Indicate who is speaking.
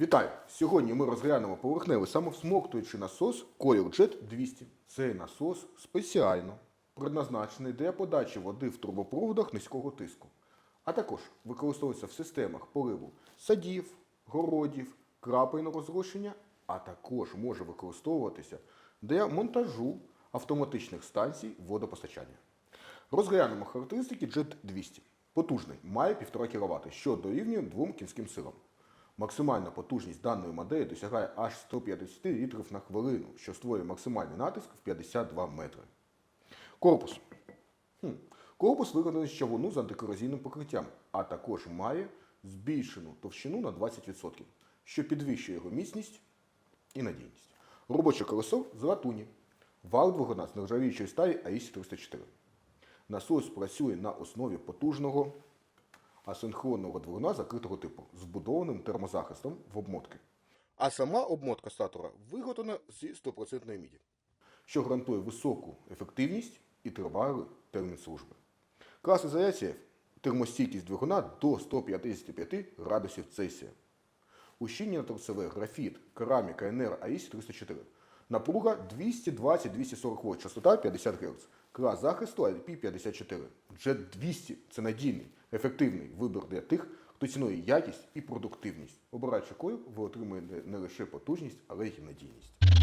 Speaker 1: Вітаю! Сьогодні ми розглянемо поверхневий самовсмоктуючий насос CoilJet 200. Цей насос спеціально предназначений для подачі води в трубопроводах низького тиску, а також використовується в системах поливу садів, городів, крапельного зрощення, а також може використовуватися для монтажу автоматичних станцій водопостачання. Розглянемо характеристики Jet 200. Потужний, має 1,5 кВт, що дорівнює 2 кінським силам. Максимальна потужність даної моделі досягає аж 150 літрів на хвилину, що створює максимальний натиск в 52 метри. Корпус. Хм. Корпус виконаний з чавуну з антикорозійним покриттям, а також має збільшену товщину на 20%, що підвищує його міцність і надійність. Робоче колесо з латуні. Вал двигуна з нержавіючої сталі АІС 304. Насос працює на основі потужного асинхронного двигуна закритого типу, збудованим термозахистом в обмотки. А сама обмотка статора виготовлена зі 100% міді, що гарантує високу ефективність і тривалий термін служби. Клас ізоляції термостійкість двигуна до 155 градусів Цельсія. Ущільнення торцеве, графіт, кераміка, НР, АІС 304. Напруга 220-240 вольт, частота 50 Гц. Клас захисту IP54. Jet 200 це надійний, ефективний вибір для тих, хто цінує якість і продуктивність. Обираючи кою, ви отримуєте не лише потужність, але й надійність.